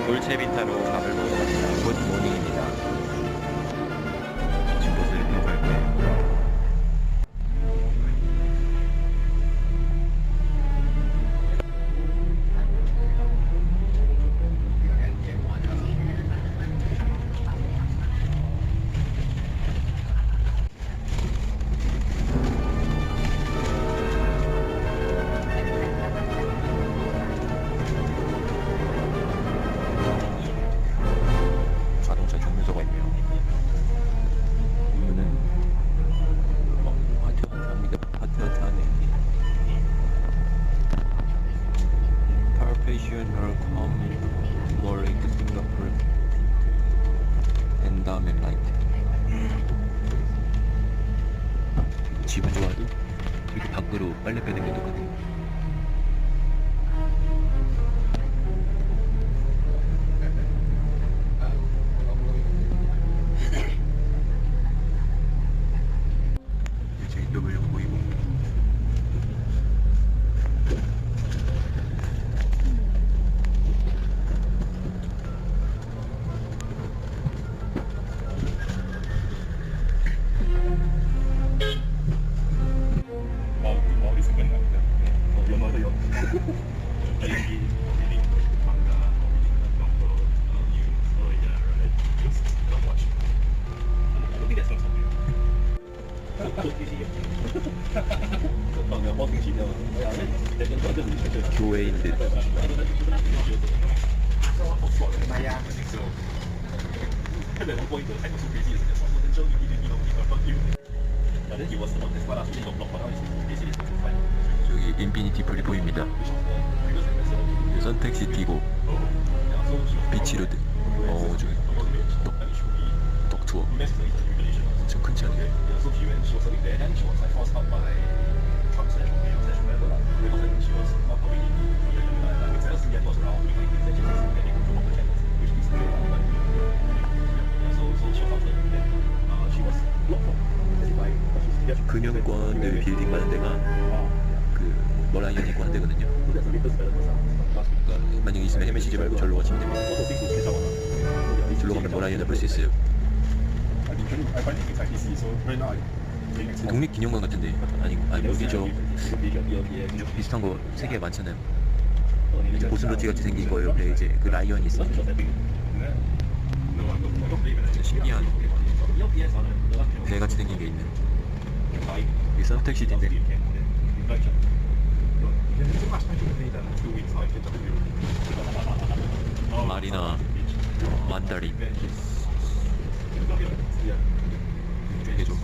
저는 돌체비타로 밥을 먹으러 갑니다. 굿 모닝입니다. 看着播一个泰国是飞机的时候，我真终于一点一龙一个 fuck you。反正 he was not this far 是那种 block 到一起，也是也是快。 저기 인피니티 풀이 보입니다. 선택시티고 비치로드 어 저 금융권들 빌딩 많은 데가 그 머라이언 있고 한 데거든요. 그러니까 만약에 있으면 헤매시지 말고 절로 가시면 됩니다. 절로 가면 머라이언을 볼수 있어요. 독립기념관 같은데 아니 아니 여기 저 비슷한 거 세계 많잖아요. 이제 고슴도치 같이 생긴 거 옆에 이제 그 라이언이 있어. 신기한 배 같이 생긴 게 있는. 이 선택시티인데. 마리나 만다린 되게 좋아.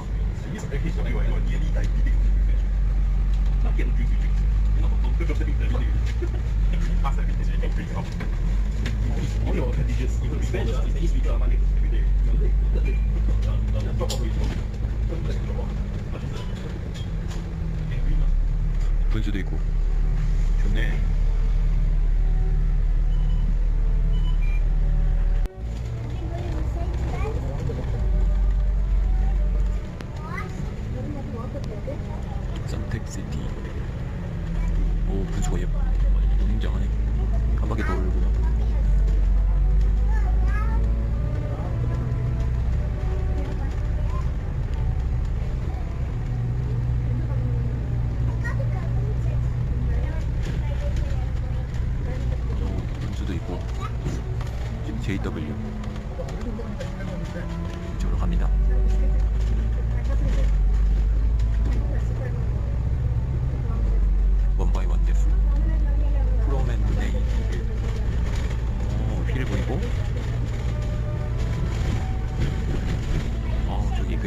분 수도 있고 좋네. 선택시티. 오 분수가 예뻐.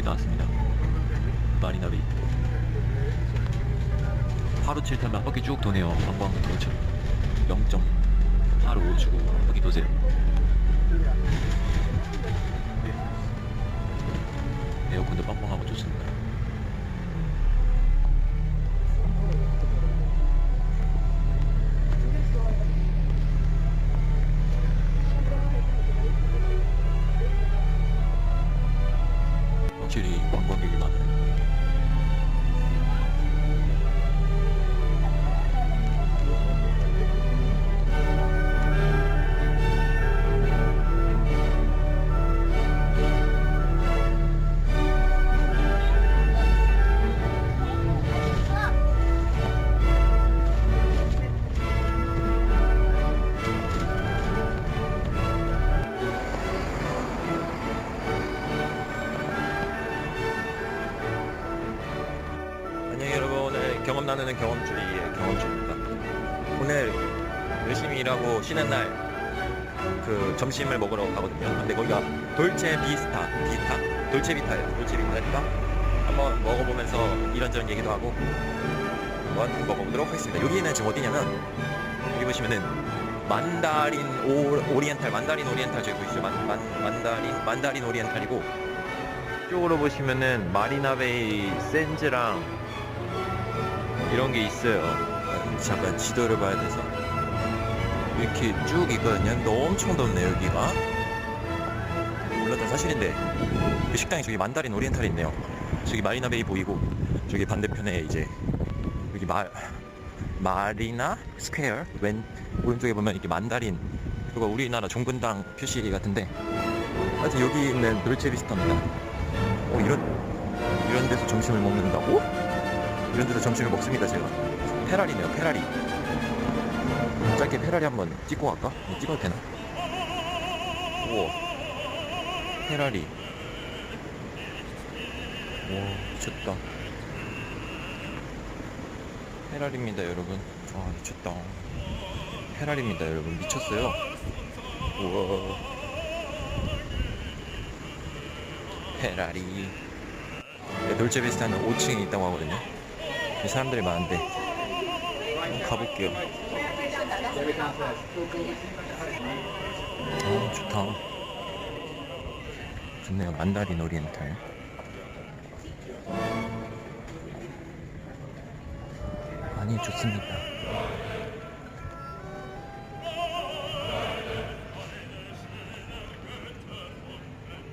나왔습니다. 마리나비. 하루 7 타면 한 바퀴 쭉 도네요. 관광 그렇죠. 0.8로 주고 한 바퀴 도세요. 에어컨도 빵빵하고 좋습니다. 확실히 관광객 이 많아요. 나누는 경험줄이에요 경험줄입니다 오늘 열심히 일하고 쉬는 날 그 점심을 먹으러 가거든요 근데 거기가 돌체 비스타 비타? 돌체 비타예요 돌체 비타니까 한번 먹어보면서 이런저런 얘기도 하고 한번 먹어보도록 하겠습니다 여기는 지금 어디냐면 여기 보시면은 만다린 오, 오리엔탈 만다린 오리엔탈 저기 보이시죠 만, 만, 만다린 만다린 오리엔탈이고 이쪽으로 보시면은 마리나베이 샌즈랑 이런 게 있어요. 잠깐 지도를 봐야 돼서. 이렇게 쭉 있거든요. 근데 엄청 덥네 여기가. 몰랐던 사실인데. 그 식당이 저기 만다린 오리엔탈에 있네요. 저기 마리나베이 보이고 저기 반대편에 이제 여기 마, 마리나 스퀘어? 왼 오른쪽에 보면 이렇게 만다린 그거 우리나라 종근당 표시 같은데. 하여튼 여기 있는 돌체비스타입니다. 어 이런 이런 데서 점심을 먹는다고? 이런 데서 점심을 먹습니다 제가. 페라리네요 페라리. 짧게 페라리 한번 찍고 갈까? 이거 찍어도 되나? 우와. 페라리. 와 미쳤다. 페라리입니다 여러분. 아 미쳤다. 페라리입니다 여러분. 미쳤어요. 우와. 페라리. 네, 돌체비스타는 5층에 있다고 하거든요 사람들이 많은데 가볼게요. 아 좋다. 좋네요. 만다린 오리엔탈. 아니 좋습니다.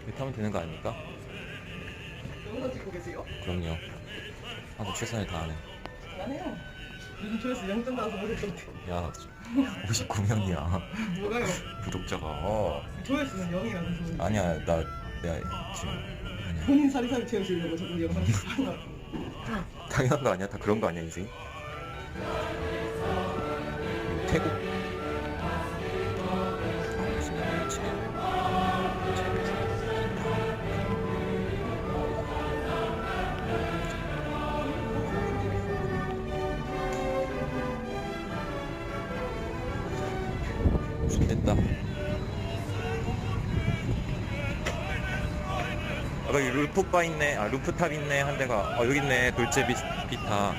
이렇게 타면 되는 거 아닙니까? 그럼요 아주 최선을 다하네 잘하네요. 요즘 조회수 0점 나서 모르겠는데. 야 59명이야 뭐가요? 구독자가 어. 조회수는 0이라서. 아니야 나 내가 지금 아니야 본인 사리사리 채우시려고 자꾸 영상 찍고 당연한 거 아니야 다 그런 거 아니야 인생 태국 좋됐다. 아까 이 루프바 있네. 아 루프탑 있네. 한 대가. 아 여기 있네. 돌체 비, 비타